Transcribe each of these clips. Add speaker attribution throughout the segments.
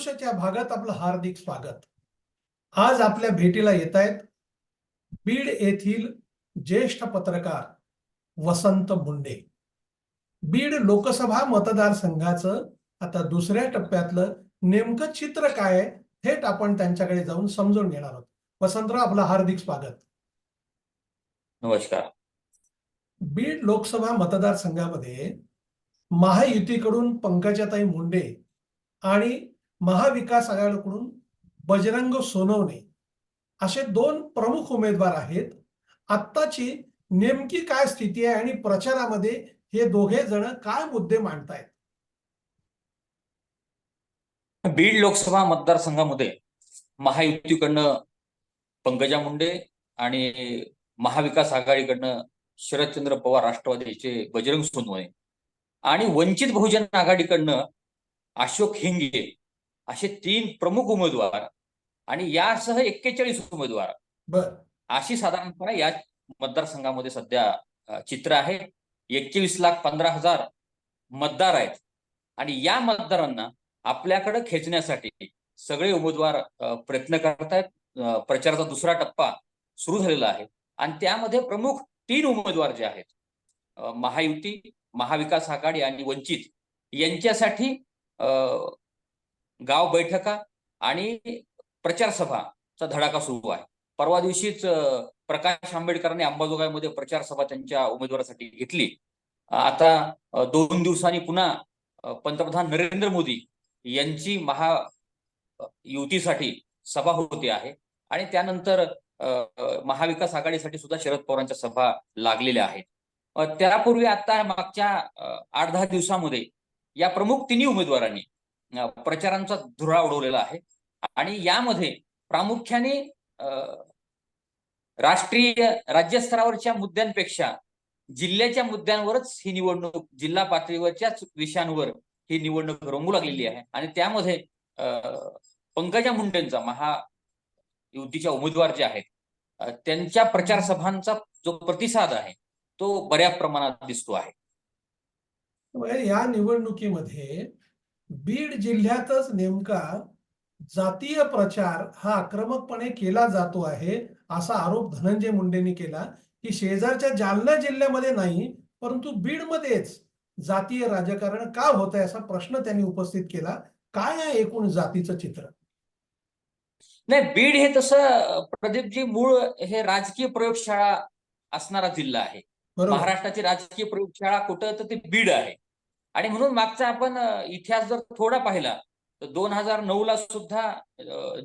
Speaker 1: सदृशच्या भागात आपलं हार्दिक स्वागत. आज आपल्या भेटीला येत आहेत बीड येथील ज्येष्ठ पत्रकार वसंत मुंडे. बीड लोकसभा मतदारसंघाचं आता दुसऱ्या टप्प्यातलं नेमकं चित्र काय आहे थेट आपण त्यांच्याकडे जाऊन समजून घेणार आहोत. वसंतराव आपलं हार्दिक स्वागत.
Speaker 2: नमस्कार.
Speaker 1: बीड लोकसभा मतदारसंघामध्ये महायुतीकडून पंकजाताई मुंडे आणि महाविकास आघाडीकडून बजरंग सोनवणे असे दोन प्रमुख उमेदवार आहेत. आत्ताची नेमकी काय स्थिती आहे आणि प्रचारामध्ये हे दोघे जण काय मुद्दे मांडतायत?
Speaker 2: बीड लोकसभा मतदारसंघामध्ये महायुतीकडनं पंकजा मुंडे आणि महाविकास आघाडीकडनं शरदचंद्र पवार राष्ट्रवादीचे बजरंग सोनवणे आणि वंचित बहुजन आघाडीकडनं अशोक हिंगे असे तीन प्रमुख उमेदवार आणि यासह एक्केचाळीस उमेदवार.
Speaker 1: बर.
Speaker 2: अशी साधारणपणे या मतदारसंघामध्ये सध्या चित्र आहे. एकवीस लाख पंधरा हजार मतदार आहेत. आणि या मतदारांना आपल्याकडे खेचण्यासाठी सगळे उमेदवार प्रयत्न करतायत अ, प्रचाराचा दुसरा टप्पा सुरू झालेला आहे. आणि त्यामध्ये प्रमुख तीन उमेदवार जे आहेत महायुती महाविकास आघाडी आणि वंचित यांच्यासाठी गाव बैठका आणि प्रचार सभाचा धडाका सुरू आहे. परवा दिवशीच प्रकाश आंबेडकरांनी अंबाजोगाईमध्ये प्रचार सभा त्यांच्या उमेदवारासाठी घेतली. आता दोन दिवसांनी पुन्हा पंतप्रधान नरेंद्र मोदी यांची महा युतीसाठी सभा होते आहे. आणि त्यानंतर महाविकास आघाडीसाठी सुद्धा शरद पवारांच्या सभा लागलेल्या आहेत. त्यापूर्वी आता मागच्या आठ दहा दिवसामध्ये या प्रमुख तिन्ही उमेदवारांनी प्रचारांचा धुरा उडवलेला आहे. आणि यामध्ये प्रामुख्याने राष्ट्रीय राज्यस्तरावरच्या मुद्द्यांपेक्षा जिल्ह्याच्या मुद्द्यांवरच ही निवडणूक जिल्हा पातळीवरच्याच विषयांवर ही निवडणूक रंगू लागलेली आहे. आणि त्यामध्ये पंकजा मुंडेंचा महा युतीच्या उमेदवार जे आहेत त्यांच्या प्रचार सभांचा जो प्रतिसाद आहे तो बऱ्या प्रमाणात दिसतो आहे.
Speaker 1: या निवडणुकीमध्ये बीड जिल्ह्यातच नेमका जातीय प्रचार हा आक्रमकपणे केला जातो आहे असा आरोप धनंजय मुंडेंनी केला की शेजारच्या जालना जिल्ह्यामध्ये नाही परंतु बीडमध्येच जातीय राजकारण का होत आहे असा प्रश्न त्यांनी उपस्थित केला. काय आहे एकूण जातीचं चित्र?
Speaker 2: नाही बीड हे तसं प्रदीपजी मूळ हे राजकीय प्रयोगशाळा असणारा जिल्हा आहे. महाराष्ट्राची राजकीय प्रयोगशाळा कुठं तर ते बीड आहे. आणि म्हणून मागचा आपण इतिहास जर थोडा पाहिला तर दोन हजार नऊ ला सुद्धा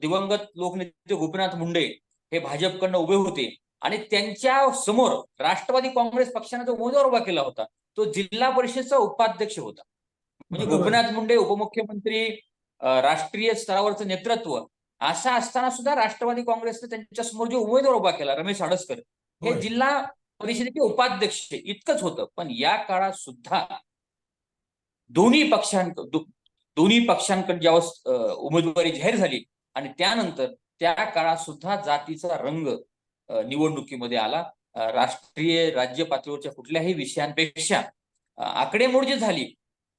Speaker 2: दिवंगत लोकनेते गोपीनाथ मुंडे हे भाजपकडनं उभे होते आणि त्यांच्यासमोर राष्ट्रवादी काँग्रेस पक्षाने जो उमेदवार उभा केला होता तो जिल्हा परिषदचा उपाध्यक्ष होता म्हणजे. गोपीनाथ मुंडे उपमुख्यमंत्री राष्ट्रीय स्तरावरचं नेतृत्व असं असताना सुद्धा राष्ट्रवादी काँग्रेसने त्यांच्यासमोर जो उमेदवार उभा केला रमेश अडसकर हे. जिल्हा परिषदेचे उपाध्यक्ष इतकंच होतं पण या काळात सुद्धा दोन्ही पक्षांक दोन्ही पक्षांकडे ज्यावेळेस उमेदवारी जाहीर झाली आणि त्यानंतर त्या काळात सुद्धा जातीचा रंग निवडणुकीमध्ये आला. राष्ट्रीय राज्य पातळीवरच्या कुठल्याही विषयांपेक्षा आकडेमोड जी झाली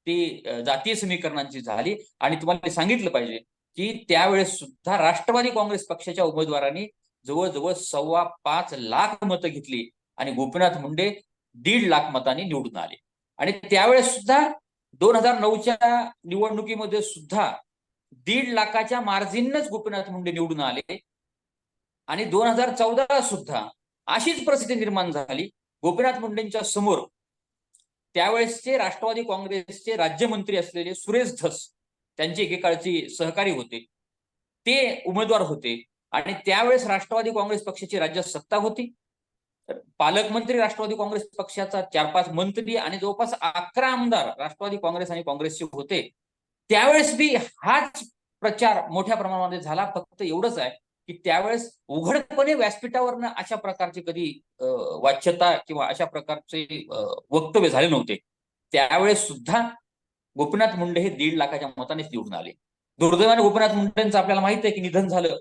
Speaker 2: ती जातीय समीकरणांची झाली. आणि तुम्हाला सांगितलं पाहिजे की त्यावेळेस सुद्धा राष्ट्रवादी काँग्रेस पक्षाच्या उमेदवारांनी जवळजवळ सव्वा पाच लाख मतं घेतली आणि गोपीनाथ मुंडे दीड लाख मतांनी निवडून आले. आणि त्यावेळेस सुद्धा दोन हजार नऊच्या निवडणुकीमध्ये सुद्धा दीड लाखाच्या मार्जिनच गोपीनाथ मुंडे निवडून आले. आणि दोन हजार चौदा सुद्धा अशीच परिस्थिती निर्माण झाली. गोपीनाथ मुंडेंच्या समोर त्यावेळेसचे राष्ट्रवादी काँग्रेसचे राज्यमंत्री असलेले सुरेश धस त्यांचे एकेकाळचे सहकारी होते. ते उमेदवार होते. आणि त्यावेळेस राष्ट्रवादी काँग्रेस पक्षाची राज्यात सत्ता होती. पालकमंत्री राष्ट्रवादी काँग्रेस पक्षाचा चार पाच मंत्री आणि जवळपास अकरा आमदार राष्ट्रवादी काँग्रेस आणि काँग्रेसचे होते. त्यावेळेस बी हाच प्रचार मोठ्या प्रमाणामध्ये झाला. फक्त एवढंच आहे की त्यावेळेस उघडपणे व्यासपीठावरनं अशा प्रकारचे कधी वाच्यता किंवा अशा प्रकारचे वक्तव्य झाले नव्हते. त्यावेळेस सुद्धा गोपीनाथ मुंडे हे दीड लाखाच्या मतानेच निवडून आले. दुर्दैवाने गोपीनाथ मुंडेंचं आपल्याला माहीत आहे की निधन झालं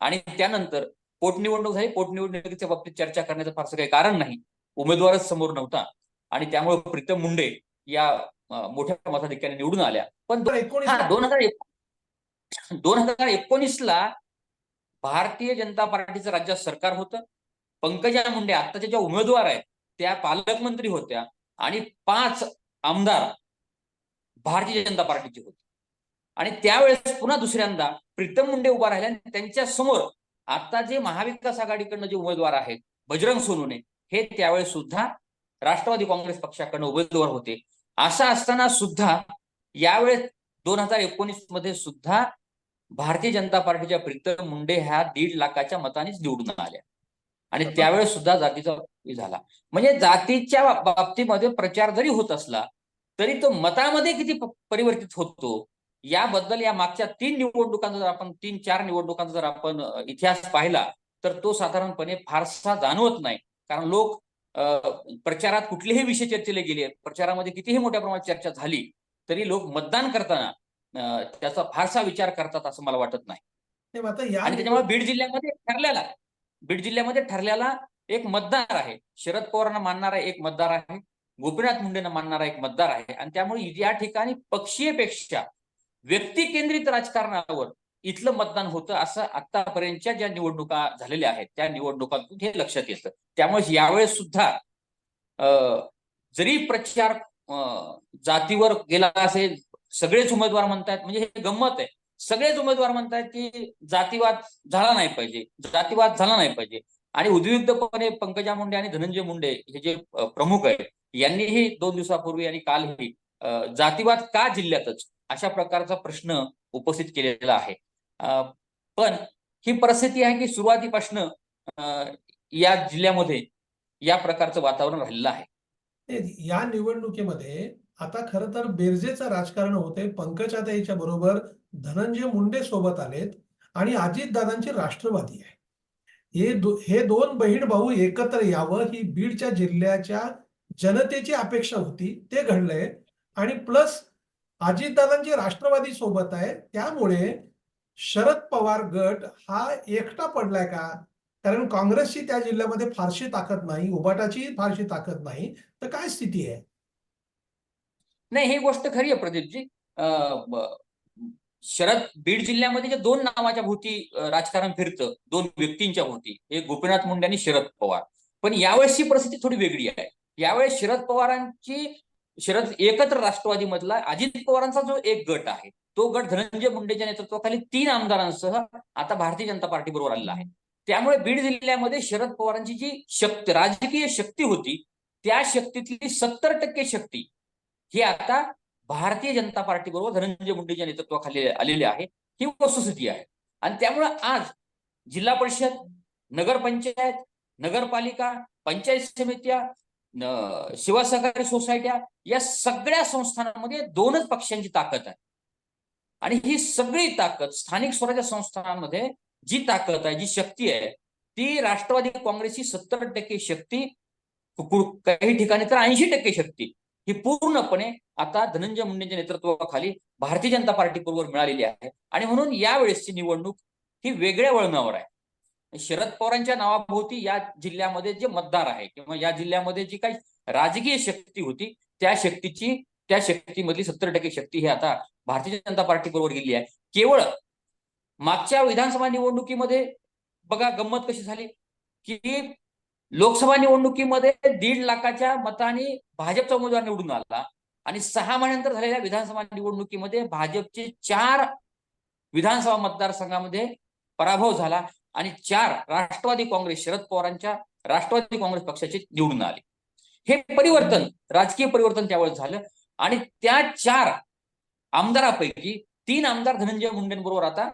Speaker 2: आणि त्यानंतर पोटनिवडणूक झाली. पोटनिवडणुकीच्या बाबतीत चर्चा करण्याचं फारसं काही कारण नाही. उमेदवारच समोर नव्हता. आणि त्यामुळे प्रीतम मुंडे या मोठ्या मताधिक्याने निवडून आल्या. पण दोन हजार दोन हजार एकोणीसला भारतीय जनता पार्टीचं राज्यात सरकार होतं. पंकजा मुंडे आत्ताच्या ज्या उमेदवार आहेत त्या पालकमंत्री होत्या. आणि पाच आमदार भारतीय जनता पार्टीचे होते. आणि त्यावेळेस पुन्हा दुसऱ्यांदा प्रीतम मुंडे उभा राहिले आणि त्यांच्यासमोर आता जे महाविकास आघाडीकडनं जे उमेदवार आहेत बजरंग सोनवणे हे त्यावेळेस सुद्धा राष्ट्रवादी काँग्रेस पक्षाकडनं उमेदवार होते. असं असताना सुद्धा यावेळेस दोन हजार एकोणीसमध्ये सुद्धा भारतीय जनता पार्टीच्या प्रीतम मुंडे ह्या दीड लाखाच्या मतानेच निवडून आल्या. आणि त्यावेळेस सुद्धा जातीचा झाला. म्हणजे जातीच्या बाबतीमध्ये प्रचार जरी होत असला तरी तो मतामध्ये किती परिवर्तित होतो? याबद्दल या मागच्या तीन निवडणुकांचा जर आपण तीन चार निवडणुकांचा जर आपण इतिहास पाहिला तर तो साधारणपणे फारसा जाणवत नाही. कारण लोक प्रचारात कुठलेही विषय चर्चेले गेले प्रचारामध्ये कितीही मोठ्या प्रमाणात चर्चा झाली तरी लोक मतदान करताना त्याचा फारसा विचार करतात असं मला वाटत नाही. आणि त्याच्यामुळे बीड जिल्ह्यामध्ये ठरलेला बीड जिल्ह्यामध्ये ठरलेला एक मतदार आहे. शरद पवारांना मानणारा एक मतदार आहे. गोपीनाथ मुंडेंना मानणारा एक मतदार आहे. आणि त्यामुळे या ठिकाणी पक्षीयपेक्षा व्यक्ती केंद्रित राजकारणावर इथलं मतदान होतं असं आतापर्यंतच्या ज्या निवडणुका झालेल्या आहेत त्या निवडणुकांतून हे लक्षात येतं. त्यामुळे यावेळेस सुद्धा जरी प्रचार जातीवर गेला असेल सगळेच उमेदवार म्हणतात म्हणजे हे गंमत आहे. सगळेच उमेदवार म्हणतात की जातीवाद झाला नाही पाहिजे जातीवाद झाला नाही पाहिजे. आणि उद्युक्तपणे पंकजा मुंडे आणि धनंजय मुंडे हे जे प्रमुख आहेत यांनीही दोन दिवसापूर्वी आणि कालही जातीवाद का जिल्ह्यातच अशा प्रकारचा प्रश्न उपस्थित केलेला आहे. पण ही परिस्थिती आहे की सुरुवातीपासून या जिल्ह्यामध्ये या प्रकारचं वातावरण राहिलेलं आहे.
Speaker 1: या निवडणुकीमध्ये आता खर तर बेरजेचं राजकारण होते पंकजाताईच्या बरोबर धनंजय मुंडे सोबत आलेत आणि अजितदादांची राष्ट्रवादी आहे. हे दो, हे दोन बहीण भाऊ एकत्र यावं ही बीडच्या जिल्ह्याच्या जनतेची अपेक्षा होती ते घडलंय. आणि प्लस अजितदादांची राष्ट्रवादी सोबत आहे. त्यामुळे शरद पवार गट हा एकटा पडलाय का? कारण काँग्रेसची त्या जिल्ह्यामध्ये फारशी ताकद नाही उबाटाची फारशी ताकद नाही. तर काय स्थिती आहे?
Speaker 2: नाही ही गोष्ट खरी आहे प्रदीपजी. शरद बीड जिल्ह्यामध्ये जे दोन नावाच्या भोवती राजकारण फिरतं दोन व्यक्तींच्या भोवती एक गोपीनाथ मुंडे आणि शरद पवार. पण यावेळेसची परिस्थिती थोडी वेगळी आहे. यावेळेस शरद पवारांची शरद एकत्र राष्ट्रवादी मधला अजित पवारांचा जो एक गट आहे तो गट धनंजय मुंडेच्या नेतृत्वाखाली तीन आमदारांसह आता भारतीय जनता पार्टी बरोबर आलेला आहे. त्यामुळे बीड जिल्ह्यामध्ये शरद पवारांची जी शक्ती राजकीय शक्ती होती त्या शक्तीतली सत्तर टक्के शक्ती ही आता भारतीय जनता पार्टी बरोबर धनंजय मुंडेच्या नेतृत्वाखाली आलेली आहे. ही वस्तुस्थिती आहे. आणि त्यामुळे आज जिल्हा परिषद नगरपंचायत नगरपालिका पंचायत समित्या न- सहकारी सोसायट्या या सगळ्या संस्थांमध्ये दोनच पक्षांची ताकद आहे. आणि ही सगळी ताकद स्थानिक स्वराज्य संस्थांमध्ये जी ताकद आहे जी शक्ती आहे ती राष्ट्रवादी काँग्रेसची सत्तर टक्के शक्ती काही ठिकाणी तर ऐंशी टक्के शक्ती ही पूर्णपणे आता धनंजय मुंडेंच्या नेतृत्वाखाली भारतीय जनता पार्टी बरोबर मिळालेली आहे. आणि म्हणून यावेळेसची निवडणूक ही वेगळ्या वळणावर आहे. शरद पवारांच्या नावाभोवती या जिल्ह्यामध्ये जे मतदार आहे किंवा या जिल्ह्यामध्ये जी काही राजकीय शक्ती होती त्या शक्तीची त्या शक्तीमधली सत्तर टक्के शक्ती ही आता भारतीय जनता पार्टी बरोबर गेली आहे. केवळ मागच्या विधानसभा निवडणुकीमध्ये बघा गंमत कशी झाली की लोकसभा निवडणुकीमध्ये दीड लाखाच्या मताने भाजपचा उमेदवार निवडून आला आणि सहा महिन्यानंतर झालेल्या विधानसभा निवडणुकीमध्ये भाजपचे चार विधानसभा मतदारसंघामध्ये पराभव झाला. आणि चार राष्ट्रवादी काँग्रेस शरद पवारांच्या राष्ट्रवादी काँग्रेस पक्षाचे निवडून आले. हे परिवर्तन राजकीय परिवर्तन त्यावेळेस झालं. आणि त्या चार आमदारापैकी तीन आमदार धनंजय मुंडेंबरोबर आता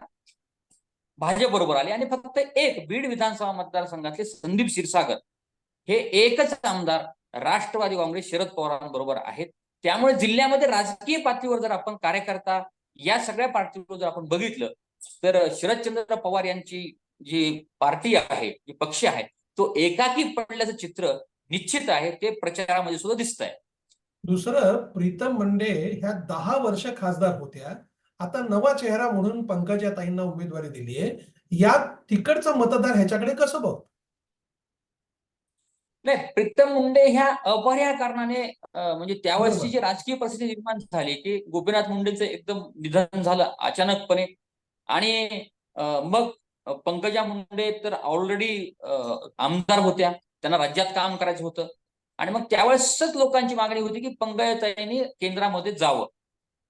Speaker 2: भाजप बरोबर आले. आणि फक्त एक बीड विधानसभा मतदारसंघातले संदीप क्षीरसागर हे एकच आमदार राष्ट्रवादी काँग्रेस शरद पवारांबरोबर आहेत. त्यामुळे जिल्ह्यामध्ये राजकीय पातळीवर जर आपण कार्यकर्ता या सगळ्या पार्टीवर जर आपण बघितलं तर शरदचंद्र पवार यांची जी पार्टी आहे जी पक्ष आहे तो एकाकी पडल्याचं चित्र निश्चित आहे ते प्रचारामध्ये सुद्धा दिसत आहे
Speaker 1: दुसरं प्रीतम मुंडे ह्या दहा वर्ष खासदार होत्या. आता नवा चेहरा म्हणून पंकजाताईंना उमेदवारी दिली आहे. या तिकडचं मतदार ह्याच्याकडे कसं बघ?
Speaker 2: नाही प्रीतम मुंडे ह्या अपरिहार्य कारणाने म्हणजे त्यावेळेसची. जी राजकीय परिस्थिती निर्माण झाली की गोपीनाथ मुंडेचं एकदम निधन झालं अचानकपणे. आणि मग पंकजा मुंडे तर ऑलरेडी आमदार होत्या. त्यांना राज्यात काम करायचं होतं. आणि मग त्यावेळेसच लोकांची मागणी होती की पंकजाताईंनी केंद्रामध्ये जावं.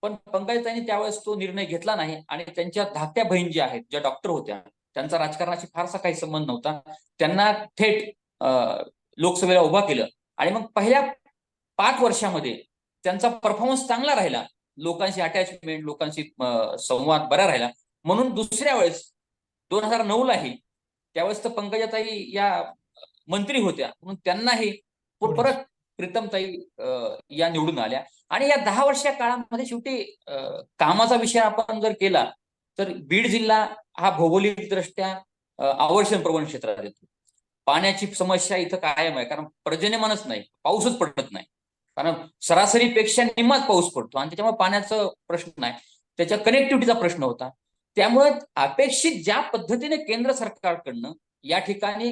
Speaker 2: पण पंकजाताईंनी त्यावेळेस तो निर्णय घेतला नाही आणि त्यांच्या धाकट्या बहीण ज्या आहेत ज्या डॉक्टर होत्या त्यांचा राजकारणाशी फारसा काही संबंध नव्हता. त्यांना थेट लोकसभेला उभा केलं. आणि मग पहिल्या पाच वर्षामध्ये त्यांचा परफॉर्मन्स चांगला राहिला. लोकांशी अटॅचमेंट लोकांशी संवाद बरा राहिला. म्हणून दुसऱ्या वेळेस दोन हजार नऊ लाही त्यावेळेस तर पंकजाताई या मंत्री होत्या. म्हणून त्यांनाही परत प्रीतमताई या निवडून आल्या. आणि या दहा वर्षा काळामध्ये शेवटी कामाचा विषय आपण जर केला तर बीड जिल्हा हा भौगोलिकदृष्ट्या आवर्षण प्रवण क्षेत्रात येतो. पाण्याची समस्या इथं कायम आहे. कारण पर्जन्यमानच नाही. पाऊसच पडत नाही. कारण सरासरीपेक्षा निम्माच पाऊस पडतो. आणि त्याच्यामुळे पाण्याचा प्रश्न नाही. त्याच्या कनेक्टिव्हिटीचा प्रश्न होता. त्यामुळे अपेक्षित ज्या पद्धतीने केंद्र सरकारकडनं या ठिकाणी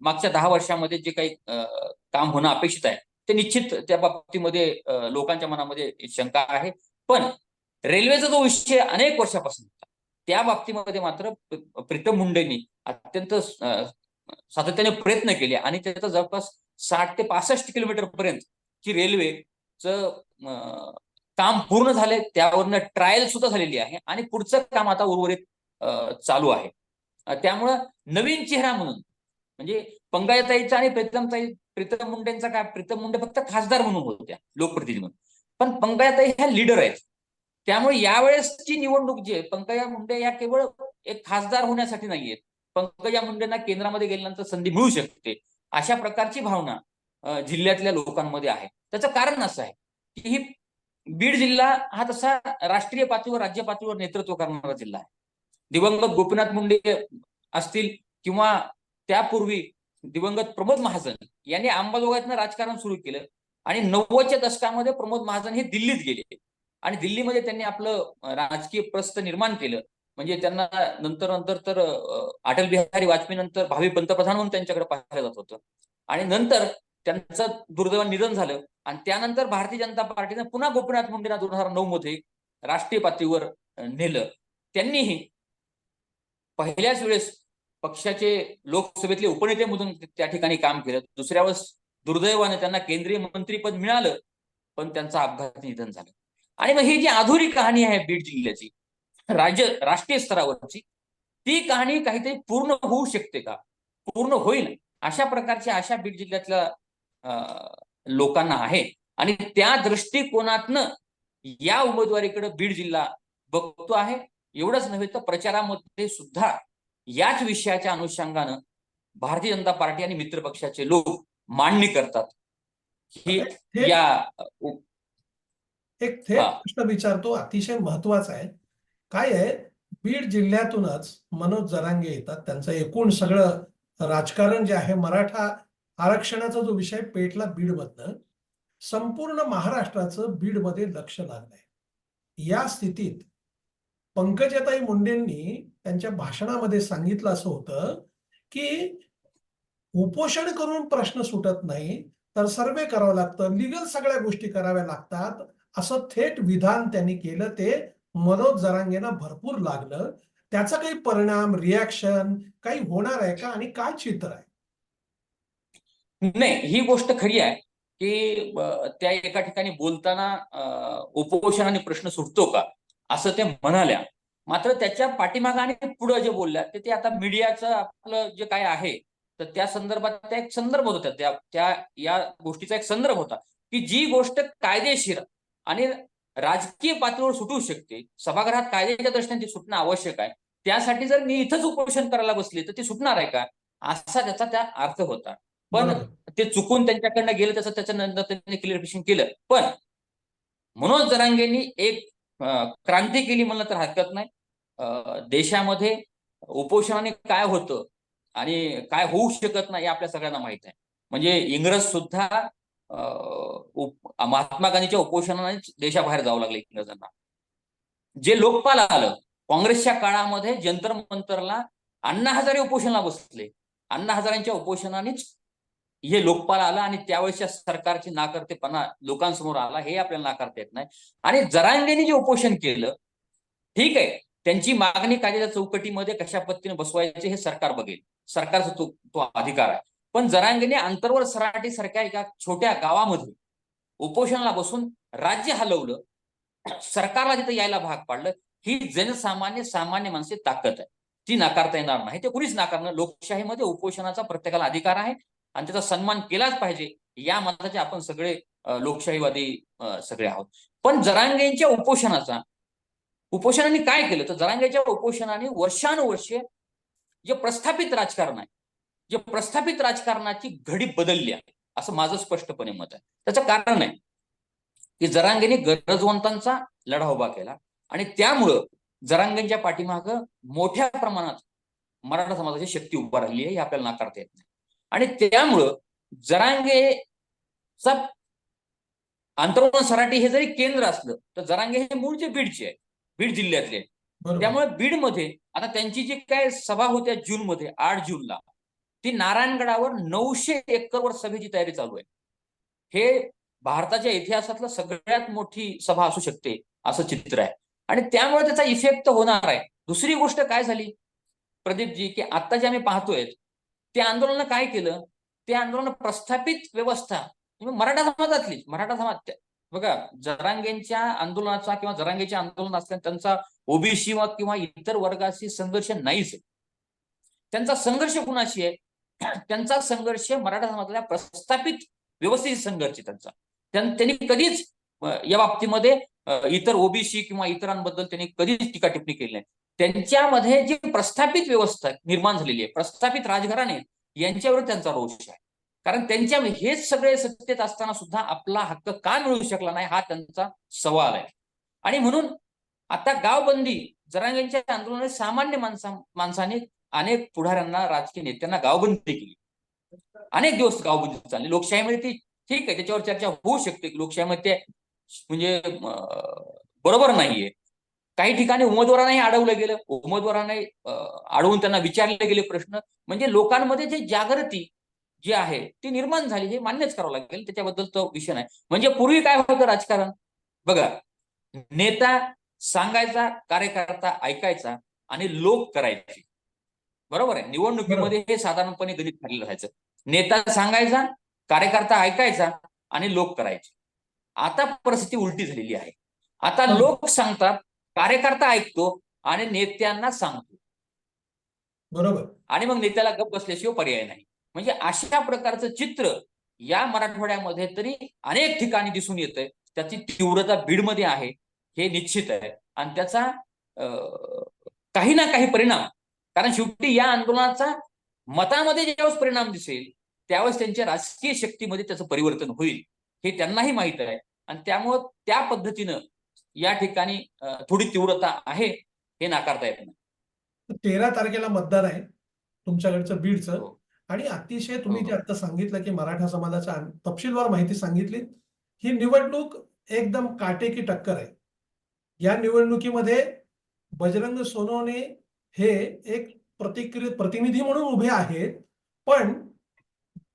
Speaker 2: मागच्या दहा वर्षामध्ये जे काही काम होणं अपेक्षित आहे ते निश्चित त्या बाबतीमध्ये लोकांच्या मनामध्ये शंका आहे. पण रेल्वेचा जो विषय अनेक वर्षापासून होता त्या बाबतीमध्ये मात्र प्रीतम मुंडेंनी अत्यंत सातत्याने प्रयत्न केले आणि त्याचा जवळपास साठ ते पासष्ट किलोमीटर पर्यंत ची रेल्वेचं काम पूर्ण झाले त्यावरनं ट्रायल सुद्धा झालेली आहे आणि पुढचं काम आता उर्वरित चालू आहे. त्यामुळं नवीन चेहरा म्हणून म्हणजे पंगायताईचा आणि प्रीतमताई प्रीतम मुंडेंचा काय प्रीतम मुंडे फक्त खासदार म्हणून होत्या लोकप्रतिनिधी म्हणून. पण पंकजाताई ह्या लीडर आहेत. त्यामुळे यावेळेसची निवडणूक जी आहे पंकजा मुंडे या केवळ एक खासदार होण्यासाठी नाहीयेत. पंकजा मुंडेंना केंद्रामध्ये गेल्यानंतर संधी मिळू शकते अशा प्रकारची भावना जिल्ह्यातल्या लोकांमध्ये आहे. त्याचं कारण असं आहे की ही बीड जिल्हा हा तसा राष्ट्रीय पातळीवर राज्य पातळीवर नेतृत्व करणारा जिल्हा आहे. दिवंगत गोपीनाथ मुंडे असतील किंवा त्यापूर्वी दिवंगत प्रमोद महाजन यांनी अंबाजोगाईतनं राजकारण सुरू केलं आणि नव्वदच्या दशकामध्ये प्रमोद महाजन हे दिल्लीत गेले. आणि दिल्लीमध्ये त्यांनी आपलं राजकीय प्रस्थ निर्माण केलं. म्हणजे त्यांना नंतर नंतर तर अटल बिहारी वाजपेयी नंतर भावी पंतप्रधान म्हणून त्यांच्याकडे पाहिलं जात होतं. आणि नंतर त्यांचं दुर्दैवान निधन झालं. आणि त्यानंतर भारतीय जनता पार्टीने पुन्हा गोपीनाथ मुंडेंना दोन हजार नऊ मध्ये राष्ट्रीय पातळीवर नेलं. त्यांनीही पहिल्याच वेळेस पक्षाचे लोकसभेतले उपनेते म्हणून त्या ठिकाणी काम केलं. दुसऱ्या वेळेस दुर्दैवाने त्यांना केंद्रीय मंत्रीपद मिळालं पण त्यांचं अपघात निधन झालं. आणि मग ही जी अधुरी कहाणी आहे बीड जिल्ह्याची राज्य राष्ट्रीय स्तरावरची ती कहाणी काहीतरी पूर्ण होऊ शकते का? पूर्ण होईल. अशा प्रकारची आशा बीड जिल्ह्यातल्या लोकांना आहे. आणि त्या दृष्टिकोनातनं या उमेदवारीकडे बीड जिल्हा बघतो आहे. एवढंच नव्हे तर प्रचारामध्ये सुद्धा याच विषयाच्या अनुषंगानं भारतीय जनता पार्टी आणि मित्र पक्षाचे लोक मांडणी करतात. ही या
Speaker 1: एक थेट
Speaker 2: हा.
Speaker 1: प्रश्न विचारतो अतिशय महत्त्वाचा आहे. काय आहे? बीड जिल्ह्यातूनच मनोज जरांगे येतात. त्यांचं एकूण सगळं राजकारण जे आहे मराठा आरक्षणाचा जो विषय पेटला बीडमधनं संपूर्ण महाराष्ट्राचं बीडमध्ये लक्ष लागलंय. या स्थितीत पंकजाताई मुंडेंनी त्यांच्या भाषणामध्ये सांगितलं असं होतं की उपोषण करून प्रश्न सुटत नाही तर सर्वे करावं लागतं लिगल सगळ्या गोष्टी कराव्या लागतात असं थेट विधान त्यांनी केलं ते मनोज जरांगेंना भरपूर लागलं. त्याचा काही परिणाम रिॲक्शन काही होणार आहे का? आणि काय चित्र आहे?
Speaker 2: नाही ही गोष्ट खरी आहे की त्या एका ठिकाणी बोलताना उपोषणाने प्रश्न सुटतो का? असं त्या म्हणाल्या. मात्र त्याच्या पाठीमागं आणि पुढे जे बोलल्या ते ते आता मीडियाचं आपलं जे काय आहे तर त्या संदर्भात त्या एक संदर्भ होता. त्या त्या या गोष्टीचा एक संदर्भ होता की जी गोष्ट कायदेशीर आणि राजकीय पातळीवर सुटू शकते सभागृहात कायद्याच्या दृष्टीने ती सुटणं आवश्यक आहे त्यासाठी जर मी इथंच उपोषण करायला बसली तर ती सुटणार आहे का? असा त्याचा त्या अर्थ होता. पण. ते चुकून त्यांच्याकडनं गेलं त्याचं त्याच्यानंतर त्यांनी क्लिअरिफिकेशन केलं. पण मनोज जरांगेंनी एक क्रांती केली म्हणलं तर हरकत नाही. देशामध्ये उपोषणाने काय होतं आणि काय होऊ शकत नाही हे आपल्या सगळ्यांना माहीत आहे. म्हणजे इंग्रज सुद्धा महात्मा गांधीच्या उपोषणानेच देशाबाहेर जावं लागलं इंग्रजांना. जे लोकपाल आलं काँग्रेसच्या काळामध्ये जंतर मंतरला अण्णा हजारे उपोषणाला बसले. अण्णा हजारांच्या उपोषणानेच हे लोकपाल आला आणि त्यावेळेसच्या सरकारची नाकर्तेपणा लोकांसमोर आला हे आपल्याला नाकारता येत नाही. आणि जरांगेने जे उपोषण केलं ठीक आहे त्यांची मागणी कायद्याच्या चौकटीमध्ये कशा पद्धतीने बसवायचे हे सरकार बघेल. सरकारचा तो तो अधिकार आहे. पण जरांगेने अंतर्वर सराटी सारख्या एका छोट्या गावामध्ये उपोषणाला बसून राज्य हलवलं सरकारला तिथं यायला भाग पाडलं ही जनसामान्य सामान्य माणसे ताकद आहे. ती नाकारता येणार नाही. ते कुणीच नाकारणं लोकशाहीमध्ये उपोषणाचा प्रत्येकाला अधिकार आहे. आणि त्याचा सन्मान केलाच पाहिजे या मताचे आपण सगळे लोकशाहीवादी सगळे आहोत. पण जरांगेंच्या उपोषणाचा उपोषणाने काय केलं? तर जरांगेच्या उपोषणाने वर्षानुवर्षे जे प्रस्थापित राजकारण आहे जे प्रस्थापित राजकारणाची घडी बदलली आहे असं माझं स्पष्टपणे मत आहे. त्याचं कारण आहे की जरांगेने गरजवंतांचा लढा उभा केला आणि त्यामुळं जरांगेंच्या पाठीमागं मोठ्या प्रमाणात मराठा समाजाची शक्ती उभा राहिली आहे हे आपल्याला नाकारता येत नाही. आणि त्यामुळं जरांगेचा आंतरवन सराटी हे जरी केंद्र असलं तर जरांगे हे मूळचे बीडचे आहे बीड जिल्ह्यातले. त्यामुळे बीडमध्ये आता त्यांची जी काय सभा होत्या जूनमध्ये आठ जूनला ती नारायणगडावर नऊशे एकरवर सभेची तयारी चालू आहे. हे भारताच्या इतिहासातलं सगळ्यात मोठी सभा असू शकते असं चित्र आहे. आणि त्यामुळे त्याचा इफेक्ट होणार आहे. दुसरी गोष्ट काय झाली? प्रदीपजी की आता जे आम्ही पाहतोय ते आंदोलनानं काय केलं? ते आंदोलन प्रस्थापित व्यवस्था मराठा समाजातली मराठा समाज त्या- बघा जरांगेंच्या आंदोलनाचा किंवा जरांगेच्या आंदोलन असल्याने त्यांचा ओबीसी किंवा इतर वर्गाशी संघर्ष नाहीच. त्यांचा संघर्ष कुणाशी आहे? त्यांचा संघर्ष मराठा समाजातल्या प्रस्थापित व्यवस्थेशी संघर्ष आहे त्यांचा. त्यांनी कधीच या बाबतीमध्ये इतर ओबीसी किंवा इतरांबद्दल त्यांनी कधीच टीका टिप्पणी केली नाही. त्यांच्यामध्ये जी प्रस्थापित व्यवस्था निर्माण झालेली आहे प्रस्थापित राजघराणे यांच्यावर त्यांचा रोष आहे. कारण त्यांच्या हेच सगळे सत्तेत असताना सुद्धा आपला हक्क का मिळू शकला नाही हा त्यांचा सवाल आहे. आणि म्हणून आता गावबंदी जरांगेंच्या आंदोलनाने सामान्य माणसा माणसाने अनेक पुढाऱ्यांना राजकीय नेत्यांना गावबंदी केली. अनेक दिवस गावबंदी चालली. लोकशाहीमध्ये ती ठीक आहे त्याच्यावर चर्चा होऊ शकते. की लोकशाहीमध्ये म्हणजे बरोबर नाहीये. काही ठिकाणी उमेदवारांनाही अडवलं गेलं. उमेदवारांनाही अडवून त्यांना विचारले गेले प्रश्न. म्हणजे लोकांमध्ये जे जागृती जी आहे ती निर्माण झाली हे मान्यच करावं लागेल. त्याच्याबद्दल तो विषय नाही. म्हणजे पूर्वी काय होतं राजकारण? बघा नेता सांगायचा कार्यकर्ता ऐकायचा आणि लोक करायचे. बरोबर आहे? निवडणुकीमध्ये हे साधारणपणे गणित ठरलेलं राहायचं. नेता सांगायचा कार्यकर्ता ऐकायचा आणि लोक करायचे. आता परिस्थिती उलटी झालेली आहे. आता
Speaker 1: हं.
Speaker 2: लोक सांगतात कार्यकर्ता ऐकतो आणि नेत्यांना सांगतो.
Speaker 1: बरोबर.
Speaker 2: आणि मग नेत्याला गप बसल्याशिवाय पर्याय नाही. म्हणजे अशा प्रकारचं चित्र या मराठवाड्यामध्ये तरी अनेक ठिकाणी दिसून येतंय. त्याची तीव्रता बीडमध्ये आहे. हे निश्चित आहे. आणि त्याचा काही ना काही परिणाम. कारण शेवटी या आंदोलनाचा मतामध्ये ज्यावेळेस परिणाम दिसेल त्यावेळेस त्यांच्या राजकीय शक्तीमध्ये त्याचं परिवर्तन होईल. हे त्यांनाही माहीत आहे. आणि त्यामुळं त्या पद्धतीनं या ठिकाणी थोडी तीव्रता आहे हे नाकारता येत नाही
Speaker 1: तेरा तारखेला मतदान आहे तुमच्याकडचं बीडचं
Speaker 2: हो.
Speaker 1: आणि अतिशय तुम्ही
Speaker 2: हो,
Speaker 1: जे
Speaker 2: हो.
Speaker 1: आता सांगितलं की मराठा समाजाच्या तपशीलवार माहिती सांगितली ही निवडणूक एकदम काटेकी टक्कर आहे या निवडणुकीमध्ये बजरंग सोनवणे हे एक प्रतिक्रिय प्रतिनिधी म्हणून उभे आहेत पण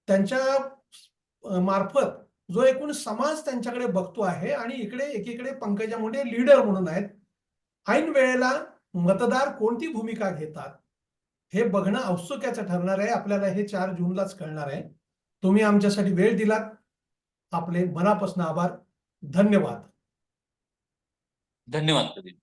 Speaker 1: त्यांच्या मार्फत जो एकूण समाज त्यांच्याकडे बघतो आहे आणि इकडे एकीकडे पंकजा मुंडे लीडर म्हणून आहेत ऐन वेळेला मतदार कोणती भूमिका घेतात हे बघणं औत्सुक्याचं ठरणार आहे. आपल्याला हे चार जूनलाच कळणार आहे. तुम्ही आमच्यासाठी वेळ दिलात. आपले मनापासून आभार. धन्यवाद.
Speaker 2: धन्यवाद प्रदीप.